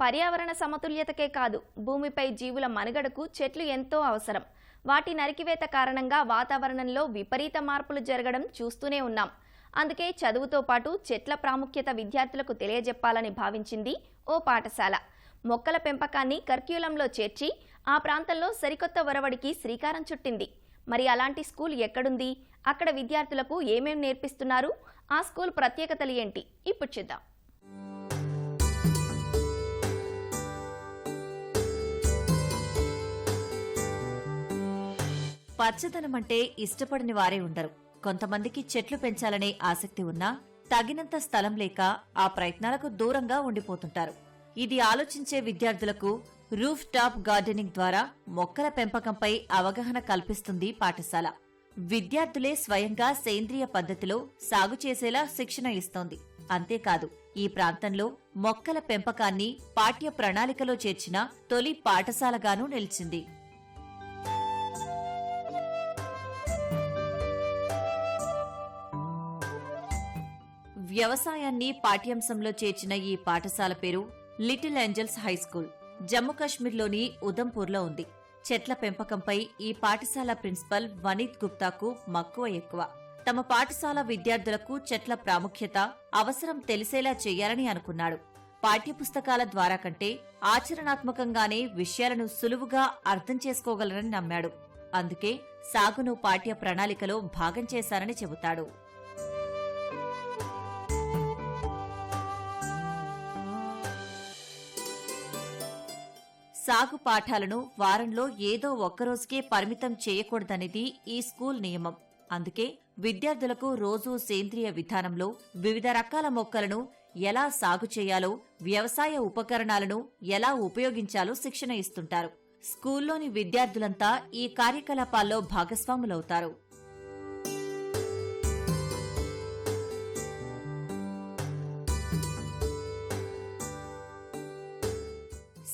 పర్యావరణ సమతుల్యతకే కాదు భూమిపై జీవుల మనుగడకు చెట్లు ఎంతో అవసరం. వాటి నరికివేత కారణంగా వాతావరణంలో విపరీత మార్పులు జరగడం చూస్తూనే ఉన్నాం. అందుకే చదువుతో పాటు చెట్ల ప్రాముఖ్యత విద్యార్థులకు తెలియజెప్పాలని భావించింది ఓ పాఠశాల. మొక్కల పెంపకాన్ని కర్క్యూలంలో చేర్చి ఆ ప్రాంతంలో సరికొత్త ఒరవడికి శ్రీకారం చుట్టింది. మరి అలాంటి స్కూల్ ఎక్కడుంది? అక్కడ విద్యార్థులకు ఏమేం నేర్పిస్తున్నారు? ఆ స్కూల్ ప్రత్యేకతలు ఏంటి? ఇప్పుడు చూద్దాం. పచ్చదనం అంటే ఇష్టపడని వారే ఉండరు. కొంతమందికి చెట్లు పెంచాలనే ఆసక్తి ఉన్నా తగినంత స్థలం లేక ఆ ప్రయత్నాలకు దూరంగా ఉండిపోతుంటారు. ఇది ఆలోచించే విద్యార్థులకు రూఫ్ టాప్ గార్డెనింగ్ ద్వారా మొక్కల పెంపకంపై అవగాహన కల్పిస్తుంది పాఠశాల. విద్యార్థులే స్వయంగా సేంద్రియ పద్ధతిలో సాగు చేసేలా శిక్షణ ఇస్తోంది. అంతేకాదు ఈ ప్రాంతంలో మొక్కల పెంపకాన్ని పాఠ్య ప్రణాళికలో చేర్చిన తొలి పాఠశాలగానూ నిలిచింది. వ్యవసాయాన్ని పాఠ్యాంశంలో చేర్చిన ఈ పాఠశాల పేరు లిటిల్ ఏంజల్స్ హైస్కూల్ జమ్మూ కాశ్మీర్లోని ఉదంపూర్లో ఉంది. చెట్ల పెంపకంపై ఈ పాఠశాల ప్రిన్సిపల్ వనీత్ గుప్తాకు మక్కువ ఎక్కువ. తమ పాఠశాల విద్యార్థులకు చెట్ల ప్రాముఖ్యత అవసరం తెలిసేలా చేయాలని అనుకున్నాడు. పాఠ్యపుస్తకాల ద్వారా కంటే ఆచరణాత్మకంగానే విషయాలను సులువుగా అర్థం చేసుకోగలరని నమ్మాడు. అందుకే సాగును పాఠ్య ప్రణాళికలో భాగం చేశారని చెబుతాడు. సాగు పాఠాలను వారంలో ఏదో ఒక్కరోజుకే పరిమితం చేయకూడదనేది ఈ స్కూల్ నియమం. అందుకే విద్యార్థులకు రోజూ సేంద్రియ విధానంలో వివిధ రకాల మొక్కలను ఎలా సాగు చేయాలో వ్యవసాయ ఉపకరణాలను ఎలా ఉపయోగించాలో శిక్షణ ఇస్తుంటారు. స్కూల్లోని విద్యార్థులంతా ఈ కార్యకలాపాల్లో భాగస్వాములవుతారు.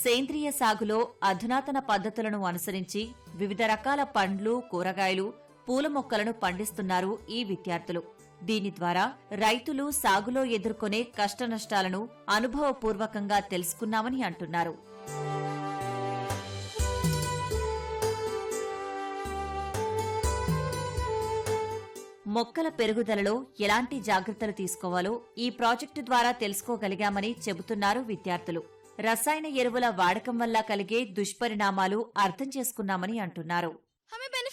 సేంద్రియ సాగులో అధునాతన పద్ధతులను అనుసరించి వివిధ రకాల పండ్లు కూరగాయలు పూల మొక్కలను పండిస్తున్నారు ఈ విద్యార్థులు. దీని ద్వారా రైతులు సాగులో ఎదుర్కొనే కష్టనష్టాలను అనుభవపూర్వకంగా తెలుసుకున్నామని అంటున్నారు. మొక్కల పెరుగుదలలో ఎలాంటి జాగ్రత్తలు తీసుకోవాలో ఈ ప్రాజెక్టు ద్వారా తెలుసుకోగలిగామని చెబుతున్నారు విద్యార్థులు. రసాయన ఎరువుల వాడకం వల్ల కలిగే దుష్పరిణామాలు అర్థం చేసుకున్నామని అంటున్నారు.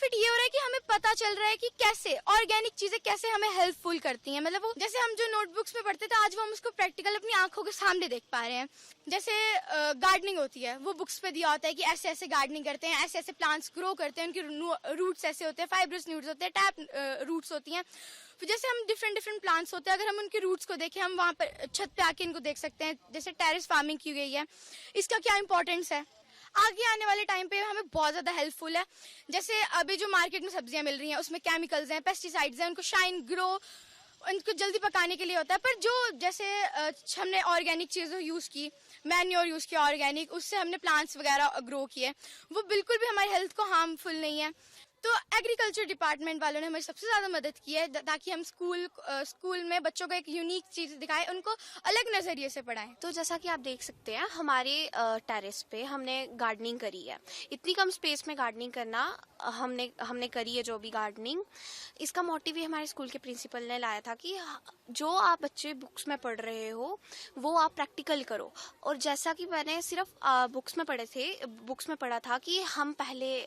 बेनिफिट ये हो रहा है कि हमें पता चल रहा है कि कैसे ऑर्गेनिक चीज़ें कैसे हमें हेल्पफुल करती हैं। मतलब वो, जैसे हम जो नोटबुक्स में पढ़ते थे, आज वो हम उसको प्रैक्टिकल अपनी आँखों के सामने देख पा रहे हैं। जैसे गार्डनिंग होती है, वो बुक्स पे दिया होता है कि ऐसे ऐसे गार्डनिंग करते हैं, ऐसे ऐसे प्लांट्स ग्रो करते हैं, उनके रूट्स ऐसे होते हैं फाइब्रस न्यूट्स होते हैं टैप रूट्स होती हैं। जैसे हम डिफरेंट डिफरेंट प्लांट्स होते हैं, अगर हम उनके रूट्स को देखें, हम वहाँ पर छत पे आके इनको देख सकते हैं। जैसे टेरिस फ़ार्मिंग की गई है, इसका क्या इंपॉर्टेंस है? आगे आने वाले टाइम पे हमें बहुत ज़्यादा हेल्पफुल है। जैसे अभी जो मार्केट में सब्ज़ियाँ मिल रही हैं, उसमें केमिकल्स हैं पेस्टिसाइड्स हैं, उनको शाइन ग्रो उनको जल्दी पकाने के लिए होता है। पर जो जैसे हमने ऑर्गेनिक चीज़ों यूज़ की मैन्योर यूज़ किया ऑर्गेनिक उससे हमने प्लांट्स वगैरह ग्रो किए, वो बिल्कुल भी हमारी हेल्थ को हार्मफुल नहीं है। तो एग्रीकल्चर डिपार्टमेंट वालों ने हमें सबसे ज़्यादा मदद की है ताकि हम स्कूल स्कूल में बच्चों को एक यूनिक चीज़ दिखाएँ, उनको अलग नज़रिए से पढ़ाएँ। तो जैसा कि आप देख सकते हैं, हमारे टेरेस पे हमने गार्डनिंग करी है। इतनी कम स्पेस में गार्डनिंग करना हमने हमने करी है जो भी गार्डनिंग इसका मोटिव ही हमारे स्कूल के प्रिंसिपल ने लाया था कि जो आप बच्चे बुक्स में पढ़ रहे हो, वो आप प्रैक्टिकल करो। और जैसा कि मैंने सिर्फ़ बुक्स में पढ़े थे बुक्स में पढ़ा था कि हम पहले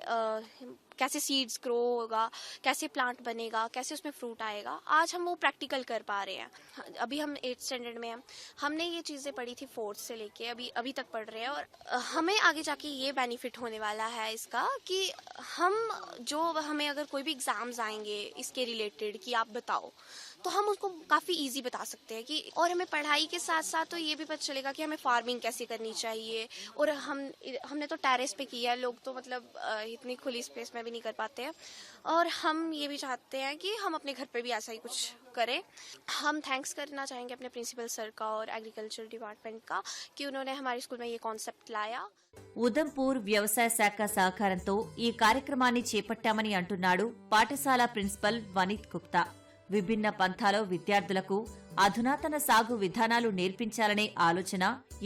कैसे सीड्स ग्रो होगा, कैसे प्लांट बनेगा, कैसे उसमें फ्रूट आएगा, आज हम वो प्रैक्टिकल कर पा रहे हैं। अभी हम एट स्टैंडर्ड में हैं। हमने ये चीज़ें पढ़ी थी फोर्थ से लेके अभी अभी तक पढ़ रहे हैं और हमें आगे जाके ये बेनिफिट होने वाला है इसका कि हम, जो हमें अगर कोई भी एग्ज़ाम्स आएँगे इसके रिलेटेड कि आप बताओ तो हम उसको काफ़ी इजी बता सकते हैं कि और हमें पढ़ाई के साथ साथ तो ये भी पता चलेगा कि हमें फार्मिंग कैसे करनी चाहिए और हम हमने तो टेरेस पे किया है लोग तो मतलब अ, इतनी खुली स्पेस में भी नहीं कर पाते हैं और हम ये भी चाहते हैं कि हम अपने घर पे भी ऐसा ही कुछ करें हम थैंक्स करना चाहेंगे अपने प्रिंसिपल सर का और एग्रीकल्चर डिपार्टमेंट का कि उन्होंने हमारे स्कूल में ये कॉन्सेप्ट लाया ఉదంపూర్ వ్యవసాయ శాఖ సహకారంతో ఈ కార్యక్రమాన్ని చేపట్టామని అంటున్నాడు పాఠశాల ప్రిన్సిపల్ వనీత్ గుప్తా విభిన్న పంథాలో విద్యార్థులకు అధునాతన సాగు విధానాలు నేర్పించాలనే ఆలోచన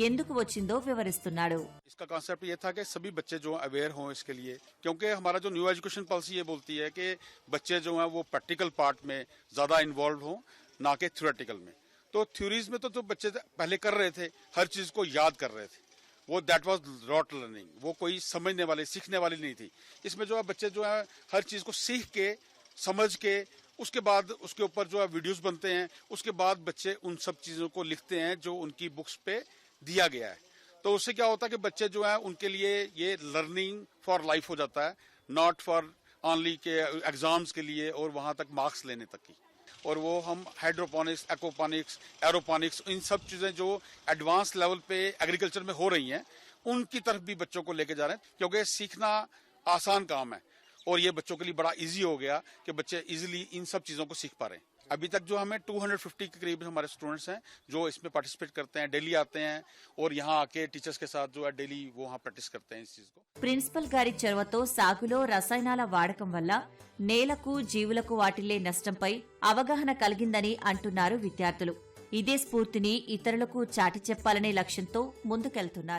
ఎందుకు వచ్చిందో వివరిస్తున్నాడు इसका कॉन्सेप्ट ये था कि सभी बच्चे जो अवेयर हों इसके लिए क्योंकि हमारा जो न्यू एजुकेशन पॉलिसी ये बोलती है कि बच्चे जो हैं वो प्रैक्टिकल पार्ट में ज़्यादा इन्वॉल्व हों ना कि थ्योरेटिकल में तो थ्योरीज में तो जो बच्चे पहले कर रहे थे हर चीज़ को याद कर रहे थे वो दैट वाज रॉट लर्निंग वो कोई समझने वाली सीखने वाली नहीं थी इसमें जो है बच्चे जो है हर चीज़ को सीख के समझ के उसके बाद उसके ऊपर जो है वीडियोस बनते हैं, उसके बाद बच्चे उन सब चीज़ों को लिखते हैं जो उनकी बुक्स पे दिया गया है। तो उससे क्या होता है कि बच्चे जो है, उनके लिए ये लर्निंग फॉर लाइफ हो जाता है नॉट फॉर ऑनली के एग्ज़ाम्स के लिए और वहाँ तक मार्क्स लेने तक की। और वो हम हाइड्रोपोनिक्स एक्ोपोनिक्स एरोपोनिक्स इन सब चीज़ें जो एडवांस लेवल पे एग्रीकल्चर में हो रही हैं, उनकी तरफ़ भी बच्चों को लेके जा रहे हैं, क्योंकि सीखना आसान काम है। और ये बच्चों के लिए बड़ा इजी हो गया कि बच्चे इजीली इन सब चीजों को सीख पा रहे हैं अभी तक जो हमें 250 के करीब हमारे स्टूडेंट्स हैं जो इसमें पार्टिसिपेट करते हैं डेली आते हैं और यहाँ आके टीचर्स के साथ जो है डेली वो वहाँ प्रैक्टिस करते हैं इस चीज को ప్రిన్సిపల్ గారి చొరవతో సాగులో రసాయనాల వాడకం వల్ల నేలకు జీవులకు వాటిల్లే నష్టంపై అవగాహన కలిగిందని అంటున్నారు విద్యార్థులు ఇదే స్ఫూర్తిని ఇతరులకు చాటి చెప్పాలనే లక్ష్యంతో ముందుకెళ్తున్నారు